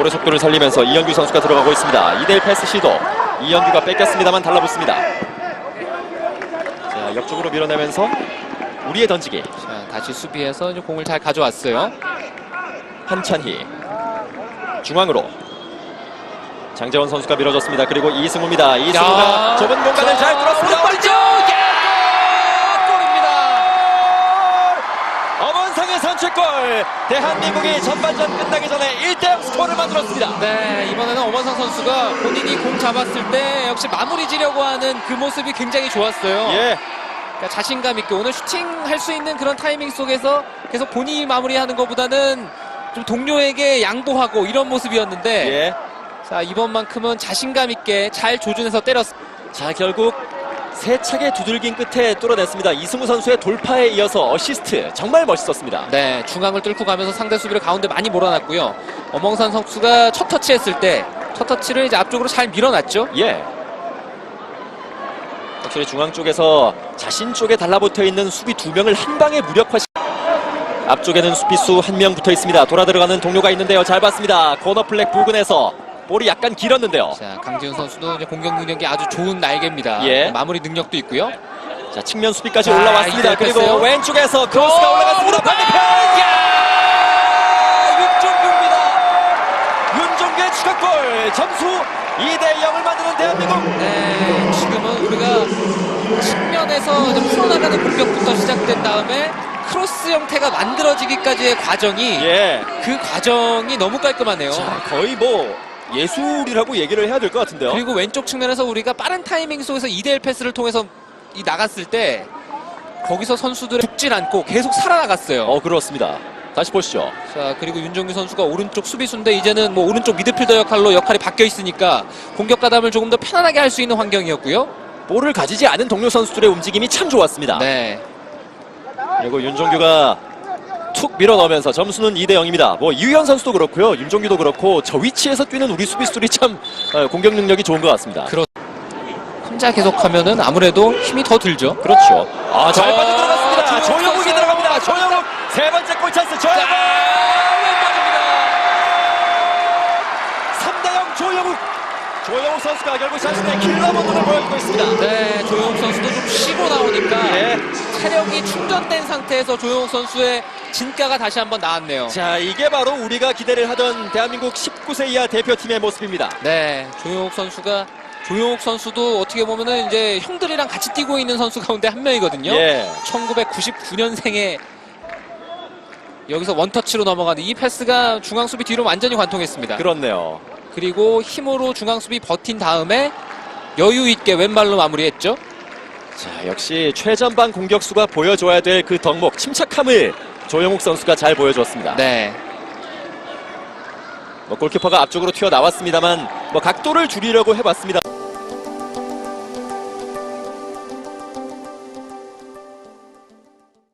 볼의 속도를 살리면서 이현규 선수가 들어가고 있습니다. 2대1 패스 시도. 이현규가 뺏겼습니다만 달라붙습니다. 자, 옆쪽으로 밀어내면서 우리의 던지기. 자, 다시 수비해서 이제 공을 잘 가져왔어요. 한찬희. 중앙으로. 장재원 선수가 밀어줬습니다. 그리고 이승우입니다. 이승우가 야. 좁은 공간을 잘 뚫었습니다. 오른발이죠. 야! 골입니다. 엄원상의 선취골. 대한민국이 전반전 끝나기 선수가 본인이 공 잡았을 때 역시 마무리 지려고 하는 그 모습이 굉장히 좋았어요. 예. 그러니까 자신감 있게 오늘 슈팅 할 수 있는 그런 타이밍 속에서 계속 본인이 마무리하는 것보다는 좀 동료에게 양보하고 이런 모습이었는데 예. 자 이번만큼은 자신감 있게 잘 조준해서 때렸. 자 결국 세 차례 두들긴 끝에 뚫어냈습니다. 이승우 선수의 돌파에 이어서 어시스트 정말 멋있었습니다. 네, 중앙을 뚫고 가면서 상대 수비를 가운데 많이 몰아놨고요. 엄ong산 선수가 첫 터치했을 때 첫 터치를 이제 앞쪽으로 잘 밀어놨죠. 예. 확실히 중앙 쪽에서 자신 쪽에 달라붙어 있는 수비 두 명을 한 방에 무력화시. 앞쪽에는 수비수 한 명 붙어 있습니다. 돌아 들어가는 동료가 있는데요. 잘 봤습니다. 코너 플렉 부근에서 볼이 약간 길었는데요. 자, 강지훈 선수도 이제 공격 능력이 아주 좋은 날개입니다. 예. 마무리 능력도 있고요. 자 측면 수비까지 자, 올라왔습니다. 그리고 뺐어요. 왼쪽에서 크로스가 올라갔습니다. 반대편. 윤 점수 2대 0을 만드는 대한민국. 네, 지금은 우리가 측면에서 이제 풀어나가는 공격부터 시작된 다음에 크로스 형태가 만들어지기까지의 과정이 예. 그 과정이 너무 깔끔하네요. 자 거의 뭐 예술이라고 얘기를 해야 될 것 같은데요. 그리고 왼쪽 측면에서 우리가 빠른 타이밍 속에서 2대1 패스를 통해서 이 나갔을 때 거기서 선수들이 죽질 않고 계속 살아나갔어요. 어 그렇습니다. 다시 보시죠. 자 그리고 윤종규 선수가 오른쪽 수비수인데 이제는 뭐 오른쪽 미드필더 역할로 역할이 바뀌어 있으니까 공격 가담을 조금 더 편안하게 할 수 있는 환경이었고요. 볼을 가지지 않은 동료 선수들의 움직임이 참 좋았습니다. 네. 그리고 윤종규가 툭 밀어넣으면서 점수는 2대 0입니다. 뭐 이유현 선수도 그렇고요. 윤종규도 그렇고 저 위치에서 뛰는 우리 수비수들이 참 어, 공격 능력이 좋은 것 같습니다. 그렇. 혼자 계속하면은 아무래도 힘이 더 들죠. 그렇죠. 아, 잘 어, 빠져 들어갔습니다. 조영욱 조영욱이. 들어갑니다. 조영욱 세 번째 골 찬스. 조영욱 선수가 결국 자신의 킬러 본능을 보여주고 있습니다. 네, 조용욱 선수도 좀 쉬고 나오니까 예. 체력이 충전된 상태에서 조용욱 선수의 진가가 다시 한번 나왔네요. 자, 이게 바로 우리가 기대를 하던 대한민국 19세 이하 대표팀의 모습입니다. 네, 조용욱 선수가 조용욱 선수도 어떻게 보면은 이제 형들이랑 같이 뛰고 있는 선수 가운데 한 명이거든요. 예. 1999년생에 여기서 원터치로 넘어가는 이 패스가 중앙 수비 뒤로 완전히 관통했습니다. 그렇네요. 그리고 힘으로 중앙 수비 버틴 다음에 여유 있게 왼발로 마무리했죠. 자, 역시 최전방 공격수가 보여줘야 될 그 덕목, 침착함을 조영욱 선수가 잘 보여줬습니다. 네. 뭐 골키퍼가 앞쪽으로 튀어나왔습니다만 뭐 각도를 줄이려고 해봤습니다.